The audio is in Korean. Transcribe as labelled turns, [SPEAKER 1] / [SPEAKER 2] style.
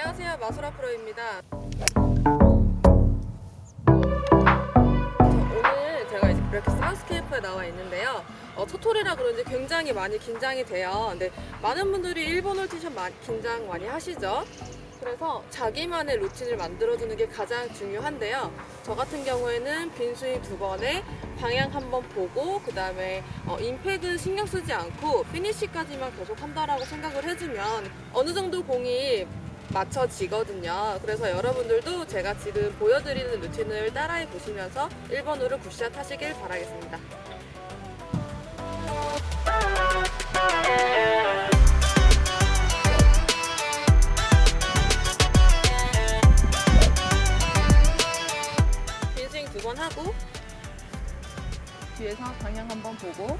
[SPEAKER 1] 마소라 프로입니다. 저 오늘 제가 이제 이렇게 사우스케이프에 나와 있는데요. 어, 첫 톨이라 그런지 굉장히 많이 긴장이 돼요. 근데 많은 분들이 일본 홀티션 마- 긴장 많이 하시죠? 그래서 자기만의 루틴을 만들어주는 게 가장 중요한데요. 저 같은 경우에는 빈스윙 두 번에 방향 한 번 보고 그 다음에 임팩은 신경 쓰지 않고 피니시까지만 계속 한다라고 생각을 해주면 어느 정도 공이 맞춰지거든요. 그래서 여러분들도 제가 지금 보여드리는 루틴을 따라해 보시면서 1번으로 굿샷 하시길 바라겠습니다. 빈스윙 두 번 하고 뒤에서 방향 한번 보고